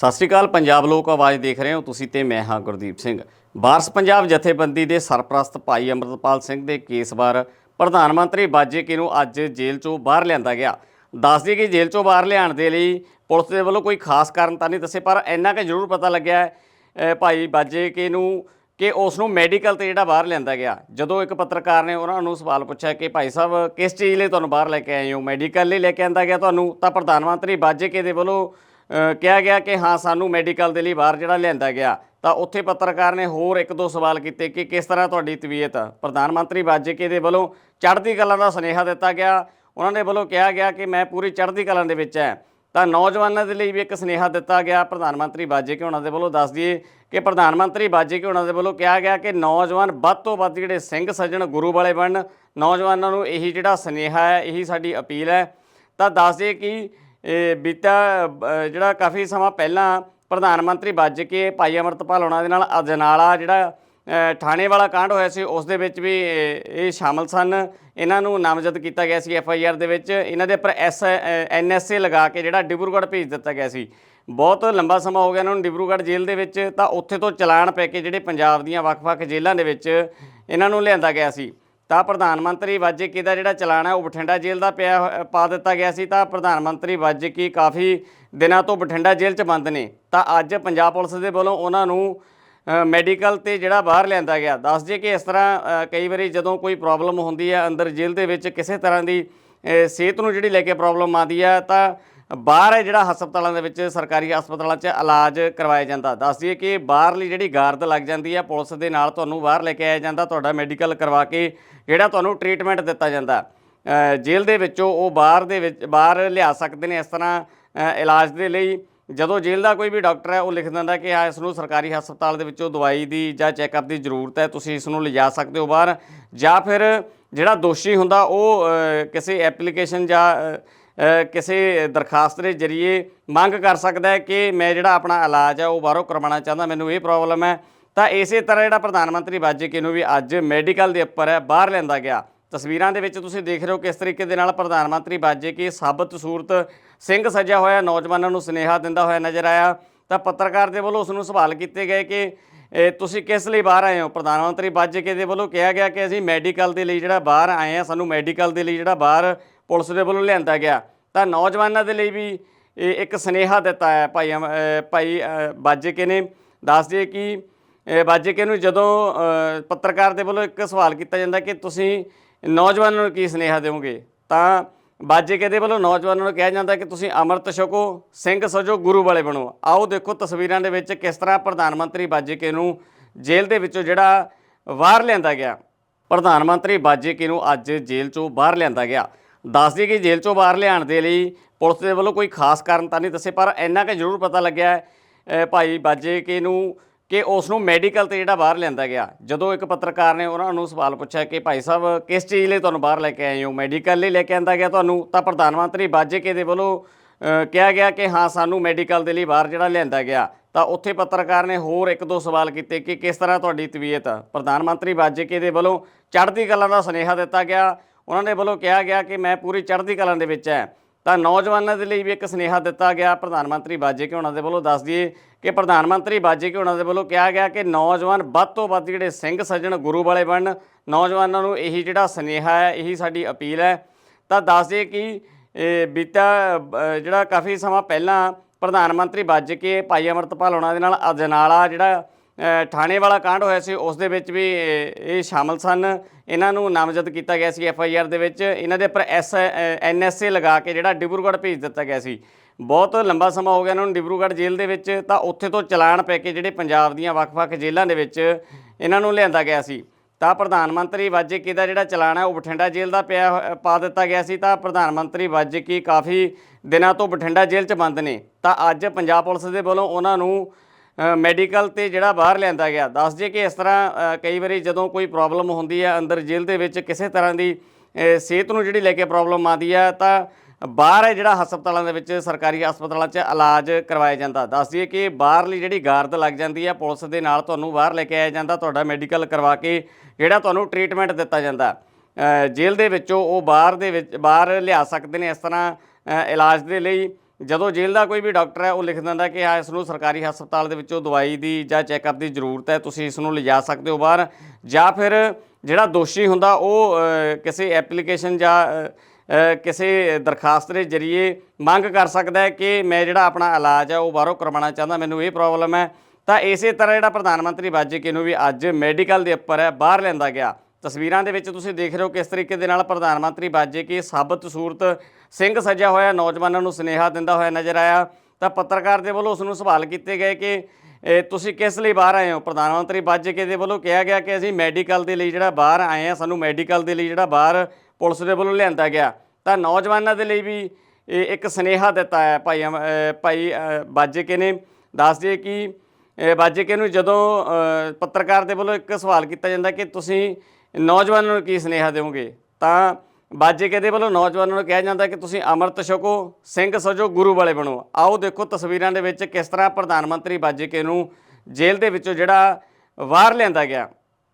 ਸਤਿ ਸ਼੍ਰੀ ਅਕਾਲ, ਪੰਜਾਬ ਲੋਕ ਆਵਾਜ਼ ਦੇਖ ਰਹੇ ਹੋ। ਤੁਸੀਂ ਤੇ ਮੈਂ ਹਾਂ ਗੁਰਦੀਪ ਸਿੰਘ। ਬਾਰਸ ਪੰਜਾਬ ਜਥੇਬੰਦੀ ਦੇ ਸਰਪ੍ਰਸਤ ਭਾਈ ਅਮਰਤਪਾਲ ਸਿੰਘ ਦੇ ਕੇਸ ਬਾਰ ਪ੍ਰਧਾਨ ਮੰਤਰੀ ਬਾਜੇਕੇ ਨੂੰ ਅੱਜ ਜੇਲ੍ਹ ਚੋਂ ਬਾਹਰ ਲਿਆਂਦਾ ਗਿਆ। ਦੱਸ ਦਈਏ ਕਿ ਜੇਲ੍ਹ ਚੋਂ ਬਾਹਰ ਲਿਆਉਣ ਦੇ ਲਈ ਪੁਲਿਸ ਦੇ ਵੱਲੋਂ ਕੋਈ ਖਾਸ ਕਾਰਨ ਤਾਂ ਨਹੀਂ ਦੱਸੇ, ਪਰ ਇੰਨਾ ਕਿ ਜ਼ਰੂਰ ਪਤਾ ਲੱਗਿਆ ਭਾਈ ਬਾਜੇਕੇ ਨੂੰ ਕਿ ਉਸ ਨੂੰ ਮੈਡੀਕਲ ਤੇ ਜਿਹੜਾ ਬਾਹਰ ਲਿਆਂਦਾ ਗਿਆ। ਜਦੋਂ ਇੱਕ ਪੱਤਰਕਾਰ ਨੇ ਉਹਨਾਂ ਨੂੰ ਸਵਾਲ ਪੁੱਛਿਆ ਕਿ ਭਾਈ ਸਾਹਿਬ, ਕਿਸ ਚੀਜ਼ ਲਈ ਤੁਹਾਨੂੰ ਬਾਹਰ ਲੈ ਕੇ ਆਏ ਹੋ? ਮੈਡੀਕਲ ਲਈ ਲੈ ਕੇ ਆਂਦਾ ਗਿਆ ਤੁਹਾਨੂੰ? ਤਾਂ ਪ੍ਰਧਾਨ ਮੰਤਰੀ ਬਾਜੇਕੇ ਦੇ ਵੱਲੋਂ ਕਿਹਾ ਗਿਆ ਕਿ ਹਾਂ, ਸਾਨੂੰ ਮੈਡੀਕਲ ਦੇ ਲਈ ਬਾਹਰ ਜਿਹੜਾ ਲਿਆਂਦਾ ਗਿਆ। ਤਾਂ ਉੱਥੇ ਪੱਤਰਕਾਰ ਨੇ ਹੋਰ ਇੱਕ ਦੋ ਸਵਾਲ ਕੀਤੇ ਕਿ ਕਿਸ ਤਰ੍ਹਾਂ ਤੁਹਾਡੀ ਤਬੀਅਤ? ਪ੍ਰਧਾਨ ਮੰਤਰੀ ਬਾਜੇਕੇ ਦੇ ਵੱਲੋਂ ਚੜ੍ਹਦੀ ਕਲਾ ਦਾ ਸੁਨੇਹਾ ਦਿੱਤਾ ਗਿਆ। ਉਹਨਾਂ ਦੇ ਵੱਲੋਂ ਕਿਹਾ ਗਿਆ ਕਿ ਮੈਂ ਪੂਰੀ ਚੜ੍ਹਦੀ ਕਲਾ ਦੇ ਵਿੱਚ ਹੈ। ਤਾਂ ਨੌਜਵਾਨਾਂ ਦੇ ਲਈ ਵੀ ਇੱਕ ਸੁਨੇਹਾ ਦਿੱਤਾ ਗਿਆ। ਪ੍ਰਧਾਨ ਮੰਤਰੀ ਬਾਜੇਕੇ ਉਹਨਾਂ ਦੇ ਵੱਲੋਂ ਦੱਸ ਦਈਏ ਕਿ ਪ੍ਰਧਾਨ ਮੰਤਰੀ ਬਾਜੇਕੇ ਉਹਨਾਂ ਦੇ ਵੱਲੋਂ ਕਿਹਾ ਗਿਆ ਕਿ ਨੌਜਵਾਨ ਵੱਧ ਤੋਂ ਵੱਧ ਜਿਹੜੇ ਸਿੰਘ ਸੱਜਣ ਗੁਰੂ ਵਾਲੇ ਬਣਨ। ਨੌਜਵਾਨਾਂ ਨੂੰ ਇਹੀ ਜਿਹੜਾ ਸੁਨੇਹਾ ਹੈ, ਇਹੀ ਸਾਡੀ ਅਪੀਲ ਹੈ। ਤਾਂ ਦੱਸ ਦਈਏ ਕਿ ਇਹ ਬੀਤਾ ਜਿਹੜਾ ਕਾਫੀ ਸਮਾਂ ਪਹਿਲਾਂ ਪ੍ਰਧਾਨ ਮੰਤਰੀ ਵੱਜ ਕੇ ਭਾਈ ਅਮਰਤਪਾਲ ਉਹਨਾਂ ਦੇ ਨਾਲ ਅਜਨਾਲਾ ਜਿਹੜਾ ਥਾਣੇ ਵਾਲਾ ਕਾਂਡ ਹੋਇਆ ਸੀ, ਉਸ ਦੇ ਵਿੱਚ ਵੀ ਇਹ ਇਹ ਸ਼ਾਮਲ ਸਨ। ਇਹਨਾਂ ਨੂੰ ਨਾਮਜ਼ਦ ਕੀਤਾ ਗਿਆ ਸੀ ਐਫ ਆਈ ਆਰ ਦੇ ਵਿੱਚ। ਇਹਨਾਂ ਦੇ ਉੱਪਰ ਐਸ ਐਨ ਐਸ ਏ ਲਗਾ ਕੇ ਜਿਹੜਾ ਡਿਬਰੂਗੜ੍ਹ ਭੇਜ ਦਿੱਤਾ ਗਿਆ ਸੀ। ਬਹੁਤ ਲੰਬਾ ਸਮਾਂ ਹੋ ਗਿਆ ਇਹਨਾਂ ਨੂੰ ਡਿਬਰੂਗੜ੍ਹ ਜੇਲ੍ਹ ਦੇ ਵਿੱਚ। ਤਾਂ ਉੱਥੇ ਤੋਂ ਚਲਾਨ ਪੈ ਕੇ ਜਿਹੜੇ ਪੰਜਾਬ ਦੀਆਂ ਵੱਖ-ਵੱਖ ਜੇਲ੍ਹਾਂ ਦੇ ਵਿੱਚ ਇਹਨਾਂ ਨੂੰ ਲਿਆਂਦਾ ਗਿਆ ਸੀ। ਤਾਂ ਪ੍ਰਧਾਨ ਮੰਤਰੀ ਵਾਜੇਕੀ ਦਾ ਜਿਹੜਾ ਚਲਾਨ ਹੈ, ਉਹ ਬਠਿੰਡਾ ਜੇਲ੍ਹ ਦਾ ਪਿਆ ਹੋਇਆ- ਪਾ ਦਿੱਤਾ ਗਿਆ ਸੀ। ਤਾਂ ਪ੍ਰਧਾਨ ਮੰਤਰੀ ਵਾਜੇਕੀ ਕਾਫੀ ਦਿਨਾਂ ਤੋਂ ਬਠਿੰਡਾ ਜੇਲ੍ਹ 'ਚ ਬੰਦ ਨੇ। ਤਾਂ ਅੱਜ ਪੰਜਾਬ ਪੁਲਿਸ ਦੇ ਵੱਲੋਂ ਉਹਨਾਂ ਨੂੰ ਮੈਡੀਕਲ ਤੇ ਜਿਹੜਾ ਬਾਹਰ ਲਿਆਂਦਾ ਗਿਆ। ਦੱਸ ਜੇ ਕਿ ਇਸ ਤਰ੍ਹਾਂ ਕਈ ਵਾਰੀ ਜਦੋਂ ਕੋਈ ਪ੍ਰੋਬਲਮ ਹੁੰਦੀ ਹੈ ਅੰਦਰ ਜੇਲ੍ਹ ਦੇ ਵਿੱਚ, ਕਿਸੇ ਤਰ੍ਹਾਂ ਦੀ ਸਿਹਤ ਨੂੰ ਜਿਹੜੀ ਲੈ ਕੇ ਪ੍ਰੋਬਲਮ ਆਉਂਦੀ ਹੈ, ਤਾਂ ਬਾਹਰ ਹੈ ਜਿਹੜਾ ਹਸਪਤਾਲਾਂ ਦੇ ਵਿੱਚ ਸਰਕਾਰੀ ਹਸਪਤਾਲਾਂ 'ਚ ਇਲਾਜ ਕਰਵਾਇਆ ਜਾਂਦਾ। ਦੱਸ ਦਈਏ ਕਿ ਬਾਹਰਲੀ ਜਿਹੜੀ ਗਾਰਦ ਲੱਗ ਜਾਂਦੀ ਹੈ, ਪੁਲਿਸ ਦੇ ਨਾਲ ਤੁਹਾਨੂੰ ਬਾਹਰ ਲੈ ਕੇ ਆਇਆ ਜਾਂਦਾ। ਤੁਹਾਡਾ ਮੈਡੀਕਲ ਕਰਵਾ ਕੇ ਜਿਹੜਾ ਤੁਹਾਨੂੰ ਟ੍ਰੀਟਮੈਂਟ ਦਿੱਤਾ ਜਾਂਦਾ। ਜੇਲ੍ਹ ਦੇ ਵਿੱਚੋਂ ਉਹ ਬਾਹਰ ਦੇ ਵਿੱਚ, ਬਾਹਰ ਲਿਆ ਸਕਦੇ ਨੇ ਇਸ ਤਰ੍ਹਾਂ ਇਲਾਜ ਦੇ ਲਈ। ਜਦੋਂ ਜੇਲ੍ਹ ਦਾ ਕੋਈ ਵੀ ਡਾਕਟਰ ਹੈ, ਉਹ ਲਿਖ ਦਿੰਦਾ ਕਿ ਆ ਇਸ ਨੂੰ ਸਰਕਾਰੀ ਹਸਪਤਾਲ ਦੇ ਵਿੱਚੋਂ ਦਵਾਈ ਦੀ ਜਾਂ ਚੈੱਕਅਪ ਦੀ ਜ਼ਰੂਰਤ ਹੈ, ਤੁਸੀਂ ਇਸ ਨੂੰ ਲਿਜਾ ਸਕਦੇ ਹੋ ਬਾਹਰ। ਜਾਂ ਫਿਰ ਜਿਹੜਾ ਦੋਸ਼ੀ ਹੁੰਦਾ, ਉਹ ਕਿਸੇ ਐਪਲੀਕੇਸ਼ਨ ਜਾਂ ਕਿਸੇ ਦਰਖਾਸਤ ਦੇ ਜ਼ਰੀਏ ਮੰਗ ਕਰ ਸਕਦਾ ਹੈ ਕਿ ਮੈਂ ਜਿਹੜਾ ਆਪਣਾ ਇਲਾਜ ਹੈ, ਉਹ ਬਾਹਰੋਂ ਕਰਵਾਉਣਾ ਚਾਹੁੰਦਾ। ਮੈਨੂੰ ਇਹ ਪ੍ਰੋਬਲਮ ਹੈ। ਤਾਂ ਇਸੇ ਤਰ੍ਹਾਂ ਜਿਹੜਾ ਪ੍ਰਧਾਨ ਮੰਤਰੀ ਬਾਜੇਕੇ ਨੂੰ ਵੀ ਅੱਜ ਮੈਡੀਕਲ ਦੇ ਉੱਪਰ ਹੈ, ਬਾਹਰ ਲੈਂਦਾ ਗਿਆ। ਤਸਵੀਰਾਂ ਦੇ ਵਿੱਚ ਤੁਸੀਂ ਦੇਖ ਰਹੇ ਹੋ ਕਿਸ ਤਰੀਕੇ ਦੇ ਨਾਲ ਪ੍ਰਧਾਨ ਮੰਤਰੀ ਬਾਜੇਕੇ ਸਾਬਤ ਸੂਰਤ ਸਿੰਘ ਸਜਿਆ ਹੋਇਆ, ਨੌਜਵਾਨਾਂ ਨੂੰ ਸੁਨੇਹਾ ਦਿੰਦਾ ਹੋਇਆ ਨਜ਼ਰ ਆਇਆ। ਤਾਂ ਪੱਤਰਕਾਰ ਦੇ ਵੱਲੋਂ ਉਸ ਨੂੰ ਸਵਾਲ ਕੀਤੇ ਗਏ ਕਿ ਤੁਸੀਂ ਕਿਸ ਲਈ ਬਾਹਰ ਆਏ ਹੋ? ਪ੍ਰਧਾਨ ਮੰਤਰੀ ਬਾਜੇਕੇ ਦੇ ਵੱਲੋਂ ਕਿਹਾ ਗਿਆ ਕਿ ਅਸੀਂ ਮੈਡੀਕਲ ਦੇ ਲਈ ਜਿਹੜਾ ਬਾਹਰ ਆਏ ਆ ਸਾਨੂੰ ਮੈਡੀਕਲ ਦੇ ਲਈ ਜਿਹੜਾ ਬਾਹਰ ਪੁਲਿਸ ਦੇ ਵੱਲੋਂ ਲਿਆਂਦਾ ਗਿਆ। ਤਾਂ ਨੌਜਵਾਨਾਂ ਦੇ ਲਈ ਵੀ ਇਹ ਇੱਕ ਸੁਨੇਹਾ ਦਿੱਤਾ ਹੈ ਭਾਈ ਅਮ- ਭਾਈ ਬਾਜੇਕੇ ਨੇ। ਦੱਸ ਦਈਏ ਕਿ ਬਾਜੇਕੇ ਨੂੰ ਜਦੋਂ ਪੱਤਰਕਾਰ ਦੇ ਵੱਲੋਂ ਇੱਕ ਸਵਾਲ ਕੀਤਾ ਜਾਂਦਾ ਕਿ ਤੁਸੀਂ ਨੌਜਵਾਨਾਂ ਨੂੰ ਕੀ ਸੁਨੇਹਾ ਦਿਓਗੇ? ਤਾਂ ਬਾਜੇਕੇ ਦੇ ਵੱਲੋਂ ਨੌਜਵਾਨਾਂ ਨੂੰ ਕਿਹਾ ਜਾਂਦਾ ਕਿ ਤੁਸੀਂ ਅੰਮ੍ਰਿਤ ਛਕੋ, ਸਿੰਘ ਸਜੋ, ਗੁਰੂ ਵਾਲੇ ਬਣੋ। ਆਓ ਦੇਖੋ ਤਸਵੀਰਾਂ ਦੇ ਵਿੱਚ ਕਿਸ ਤਰ੍ਹਾਂ ਪ੍ਰਧਾਨ ਮੰਤਰੀ ਬਾਜੇਕੇ ਨੂੰ ਜੇਲ੍ਹ ਦੇ ਵਿੱਚੋਂ ਜਿਹੜਾ ਬਾਹਰ ਲਿਆਂਦਾ ਗਿਆ। ਪ੍ਰਧਾਨ ਮੰਤਰੀ ਬਾਜੇਕੇ ਨੂੰ ਅੱਜ ਜੇਲ੍ਹ ਚੋਂ ਬਾਹਰ ਲਿਆਂਦਾ ਗਿਆ। ਦੱਸ ਦਈਏ ਕਿ ਜੇਲ੍ਹ ਚੋਂ ਬਾਹਰ ਲਿਆਉਣ ਦੇ ਲਈ ਪੁਲਿਸ ਦੇ ਵੱਲੋਂ ਕੋਈ ਖਾਸ ਕਾਰਨ ਤਾਂ ਨਹੀਂ ਦੱਸੇ ਪਰ ਇੰਨਾ ਕਿ ਜ਼ਰੂਰ ਪਤਾ ਲੱਗਿਆ ਹੈ, ਅ, ਭਾਈ ਬਾਜੇਕੇ ਨੂੰ ਕਿ ਉਸ ਨੂੰ ਮੈਡੀਕਲ ਤੇ ਜਿਹੜਾ ਬਾਹਰ ਲਿਆਂਦਾ ਗਿਆ। ਜਦੋਂ ਇੱਕ ਪੱਤਰਕਾਰ ਨੇ ਉਹਨਾਂ ਨੂੰ ਸਵਾਲ ਪੁੱਛਿਆ ਕਿ ਭਾਈ ਸਾਹਿਬ ਕਿਸ ਚੀਜ਼ ਲਈ ਤੁਹਾਨੂੰ ਬਾਹਰ ਲੈ ਕੇ ਆਏ ਹੋ? ਮੈਡੀਕਲ ਲਈ ਲੈ ਕੇ ਆਂਦਾ ਗਿਆ ਤੁਹਾਨੂੰ? ਤਾਂ ਪ੍ਰਧਾਨ ਮੰਤਰੀ ਬਾਜੇਕੇ ਦੇ ਵੱਲੋਂ ਕਿਹਾ ਗਿਆ ਕਿ ਹਾਂ ਸਾਨੂੰ ਮੈਡੀਕਲ ਦੇ ਲਈ ਬਾਹਰ ਜਿਹੜਾ ਲਿਆਂਦਾ ਗਿਆ। ਤਾਂ ਉੱਥੇ ਪੱਤਰਕਾਰ ਨੇ ਹੋਰ ਇੱਕ ਦੋ ਸਵਾਲ ਕੀਤੇ ਕਿ ਕਿਸ ਤਰ੍ਹਾਂ ਤੁਹਾਡੀ ਤਬੀਅਤ? ਪ੍ਰਧਾਨ ਮੰਤਰੀ ਬਾਜੇਕੇ ਦੇ ਵੱਲੋਂ ਚੜ੍ਹਦੀ ਕਲਾ ਦਾ ਸੁਨੇਹਾ ਦਿੱਤਾ ਗਿਆ। ਉਹਨਾਂ ਦੇ ਵੱਲੋਂ ਕਿਹਾ ਗਿਆ ਕਿ ਮੈਂ ਪੂਰੀ ਚੜ੍ਹਦੀ ਕਲਾ ਦੇ ਵਿੱਚ ਹੈ। ਤਾਂ ਨੌਜਵਾਨਾਂ ਦੇ ਲਈ ਵੀ ਇੱਕ ਸੁਨੇਹਾ ਦਿੱਤਾ ਗਿਆ ਪ੍ਰਧਾਨ ਮੰਤਰੀ ਬਾਜੇਕੇ ਉਹਨਾਂ ਦੇ ਵੱਲੋਂ। ਦੱਸ ਦਈਏ ਕਿ ਪ੍ਰਧਾਨ ਮੰਤਰੀ ਬਾਜੇਕੇ ਉਹਨਾਂ ਦੇ ਵੱਲੋਂ ਕਿਹਾ ਗਿਆ ਕਿ ਨੌਜਵਾਨ ਵੱਧ ਤੋਂ ਵੱਧ ਜਿਹੜੇ ਸਿੰਘ ਸੱਜਣ ਗੁਰੂ ਵਾਲੇ ਬਣਨ। ਨੌਜਵਾਨਾਂ ਨੂੰ ਇਹੀ ਜਿਹੜਾ ਸੁਨੇਹਾ ਹੈ, ਇਹੀ ਸਾਡੀ ਅਪੀਲ ਹੈ। ਤਾਂ ਦੱਸ ਦਈਏ ਕਿ ਬੀਤਾ ਜਿਹੜਾ ਕਾਫੀ ਸਮਾਂ ਪਹਿਲਾਂ ਪ੍ਰਧਾਨ ਮੰਤਰੀ ਬਾਜੇਕੇ ਭਾਈ ਅਮਰਤਪਾਲ ਉਹਨਾਂ ਦੇ ਨਾਲ ਅਜਨਾਲਾ ਜਿਹੜਾ ਥਾਣੇ ਵਾਲਾ ਕਾਂਡ ਹੋਇਆ ਸੀ, ਉਸ ਦੇ ਵਿੱਚ ਵੀ ਇਹ ਇਹ ਸ਼ਾਮਲ ਸਨ। ਇਹਨਾਂ ਨੂੰ ਨਾਮਜ਼ਦ ਕੀਤਾ ਗਿਆ ਸੀ ਐਫ ਆਈ ਆਰ ਦੇ ਵਿੱਚ। ਇਹਨਾਂ ਦੇ ਉੱਪਰ ਐਸ ਐਨ ਐਸ ਏ ਲਗਾ ਕੇ ਜਿਹੜਾ ਡਿਬਰੂਗੜ੍ਹ ਭੇਜ ਦਿੱਤਾ ਗਿਆ ਸੀ। ਬਹੁਤ ਲੰਬਾ ਸਮਾਂ ਹੋ ਗਿਆ ਇਹਨਾਂ ਨੂੰ ਡਿਬਰੂਗੜ੍ਹ ਜੇਲ੍ਹ ਦੇ ਵਿੱਚ, ਤਾਂ ਉੱਥੇ ਤੋਂ ਚਲਾਨ ਪੈ ਕੇ ਜਿਹੜੇ ਪੰਜਾਬ ਦੀਆਂ ਵੱਖ-ਵੱਖ ਜੇਲ੍ਹਾਂ ਦੇ ਵਿੱਚ ਇਹਨਾਂ ਨੂੰ ਲਿਆਂਦਾ ਗਿਆ ਸੀ। ਤਾਂ ਪ੍ਰਧਾਨ ਮੰਤਰੀ ਵਾਜੇਕੀ ਦਾ ਜਿਹੜਾ ਚਲਾਨ ਹੈ, ਉਹ ਬਠਿੰਡਾ ਜੇਲ੍ਹ ਦਾ ਪਿਆ ਹੋਇਆ- ਪਾ ਦਿੱਤਾ ਗਿਆ ਸੀ। ਤਾਂ ਪ੍ਰਧਾਨ ਮੰਤਰੀ ਵਾਜੇਕੀ ਕਾਫੀ ਦਿਨਾਂ ਤੋਂ ਬਠਿੰਡਾ ਜੇਲ੍ਹ 'ਚ ਬੰਦ ਨੇ। ਤਾਂ ਅੱਜ ਪੰਜਾਬ ਪੁਲਿਸ ਦੇ ਵੱਲੋਂ ਉਹਨਾਂ ਨੂੰ ਮੈਡੀਕਲ ਤੇ ਜਿਹੜਾ ਬਾਹਰ ਲਿਆਂਦਾ ਗਿਆ। ਦੱਸ ਜੇ ਕਿ ਇਸ ਤਰ੍ਹਾਂ ਕਈ ਵਾਰੀ ਜਦੋਂ ਕੋਈ ਪ੍ਰੋਬਲਮ ਹੁੰਦੀ ਹੈ ਅੰਦਰ ਜੇਲ੍ਹ ਦੇ ਵਿੱਚ ਕਿਸੇ ਤਰ੍ਹਾਂ ਦੀ ਸਿਹਤ ਨੂੰ ਜਿਹੜੀ ਲੈ ਕੇ ਪ੍ਰੋਬਲਮ ਆਉਂਦੀ ਹੈ ਤਾਂ ਬਾਹਰ ਹੈ ਜਿਹੜਾ ਹਸਪਤਾਲਾਂ ਦੇ ਵਿੱਚ ਸਰਕਾਰੀ ਹਸਪਤਾਲਾਂ 'ਚ ਇਲਾਜ ਕਰਵਾਇਆ ਜਾਂਦਾ। ਦੱਸ ਦਈਏ ਕਿ ਬਾਹਰਲੀ ਜਿਹੜੀ ਗਾਰਦ ਲੱਗ ਜਾਂਦੀ ਹੈ ਪੁਲਿਸ ਦੇ ਨਾਲ ਤੁਹਾਨੂੰ ਬਾਹਰ ਲੈ ਕੇ ਆਇਆ ਜਾਂਦਾ, ਤੁਹਾਡਾ ਮੈਡੀਕਲ ਕਰਵਾ ਕੇ ਜਿਹੜਾ ਤੁਹਾਨੂੰ ਟ੍ਰੀਟਮੈਂਟ ਦਿੱਤਾ ਜਾਂਦਾ। ਜੇਲ੍ਹ ਦੇ ਵਿੱਚੋਂ ਉਹ ਬਾਹਰ ਦੇ ਵਿੱਚ, ਬਾਹਰ ਲਿਆ ਸਕਦੇ ਨੇ ਇਸ ਤਰ੍ਹਾਂ ਇਲਾਜ ਦੇ ਲਈ। ਜਦੋਂ ਜੇਲ੍ਹ ਦਾ ਕੋਈ ਵੀ ਡਾਕਟਰ ਹੈ, ਉਹ ਲਿਖ ਦਿੰਦਾ ਕਿ ਆ ਇਸ ਨੂੰ ਸਰਕਾਰੀ ਹਸਪਤਾਲ ਦੇ ਵਿੱਚੋਂ ਦਵਾਈ ਦੀ ਜਾਂ ਚੈੱਕਅਪ ਦੀ ਜ਼ਰੂਰਤ ਹੈ, ਤੁਸੀਂ ਇਸ ਨੂੰ ਲਿਜਾ ਸਕਦੇ ਹੋ ਬਾਹਰ। ਜਾਂ ਫਿਰ ਜਿਹੜਾ ਦੋਸ਼ੀ ਹੁੰਦਾ, ਉਹ ਕਿਸੇ ਐਪਲੀਕੇਸ਼ਨ ਜਾਂ ਕਿਸੇ ਦਰਖਾਸਤ ਦੇ ਜ਼ਰੀਏ ਮੰਗ ਕਰ ਸਕਦਾ ਹੈ ਕਿ ਮੈਂ ਜਿਹੜਾ ਆਪਣਾ ਇਲਾਜ ਹੈ, ਉਹ ਬਾਹਰੋਂ ਕਰਵਾਉਣਾ ਚਾਹੁੰਦਾ। ਮੈਨੂੰ ਇਹ ਪ੍ਰੋਬਲਮ ਹੈ। ਤਾਂ ਇਸੇ ਤਰ੍ਹਾਂ ਜਿਹੜਾ ਪ੍ਰਧਾਨ ਮੰਤਰੀ ਬਾਜੇਕੇ ਨੂੰ ਵੀ ਅੱਜ ਮੈਡੀਕਲ ਦੇ ਉੱਪਰ ਹੈ, ਬਾਹਰ ਲੈਂਦਾ ਗਿਆ। ਤਸਵੀਰਾਂ ਦੇ ਵਿੱਚ ਤੁਸੀਂ ਦੇਖ ਰਹੇ ਹੋ ਕਿਸ ਤਰੀਕੇ ਦੇ ਨਾਲ ਪ੍ਰਧਾਨ ਮੰਤਰੀ ਬਾਜੇ ਕੇ ਸਾਬਤ ਸੂਰਤ ਸਿੰਘ ਸਜਿਆ ਹੋਇਆ, ਨੌਜਵਾਨਾਂ ਨੂੰ ਸੁਨੇਹਾ ਦਿੰਦਾ ਹੋਇਆ ਨਜ਼ਰ ਆਇਆ। ਤਾਂ ਪੱਤਰਕਾਰ ਦੇ ਵੱਲੋਂ ਉਸ ਨੂੰ ਸਵਾਲ ਕੀਤੇ ਗਏ ਕਿ ਤੁਸੀਂ ਕਿਸ ਲਈ ਬਾਹਰ ਆਏ ਹੋ? ਪ੍ਰਧਾਨ ਮੰਤਰੀ ਬਾਜੇਕੇ ਦੇ ਵੱਲੋਂ ਕਿਹਾ ਗਿਆ ਕਿ ਅਸੀਂ ਮੈਡੀਕਲ ਦੇ ਲਈ ਜਿਹੜਾ ਬਾਹਰ ਆਏ ਆ ਸਾਨੂੰ ਮੈਡੀਕਲ ਦੇ ਲਈ ਜਿਹੜਾ ਬਾਹਰ ਪੁਲਿਸ ਦੇ ਵੱਲੋਂ ਲਿਆਂਦਾ ਗਿਆ। ਤਾਂ ਨੌਜਵਾਨਾਂ ਦੇ ਲਈ ਵੀ ਇਹ ਇੱਕ ਸੁਨੇਹਾ ਦਿੱਤਾ ਹੈ ਭਾਈ ਭਾਈ, ਅਹ ਬਾਜੇਕੇ ਨੇ। ਦੱਸ ਦਈਏ ਕਿ, ਇਹ ਬਾਜੇਕੇ ਨੂੰ ਜਦੋਂ ਪੱਤਰਕਾਰ ਦੇ ਵੱਲੋਂ ਇੱਕ ਸਵਾਲ ਕੀਤਾ ਜਾਂਦਾ ਕਿ ਤੁਸੀਂ ਨੌਜਵਾਨਾਂ ਨੂੰ ਕੀ ਸੁਨੇਹਾ ਦਿਓਗੇ ਤਾਂ ਬਾਜੇਕੇ ਦੇ ਵੱਲੋਂ ਨੌਜਵਾਨਾਂ ਨੂੰ ਕਿਹਾ ਜਾਂਦਾ ਕਿ ਤੁਸੀਂ ਅੰਮ੍ਰਿਤ ਛਕੋ, ਸਿੰਘ ਸਜੋ, ਗੁਰੂ ਵਾਲੇ ਬਣੋ। ਆਓ ਦੇਖੋ ਤਸਵੀਰਾਂ ਦੇ ਵਿੱਚ ਕਿਸ ਤਰ੍ਹਾਂ ਪ੍ਰਧਾਨ ਮੰਤਰੀ ਬਾਜੇਕੇ ਨੂੰ ਜੇਲ੍ਹ ਦੇ ਵਿੱਚੋਂ ਜਿਹੜਾ ਵਾਰ ਲਿਆਂਦਾ ਗਿਆ।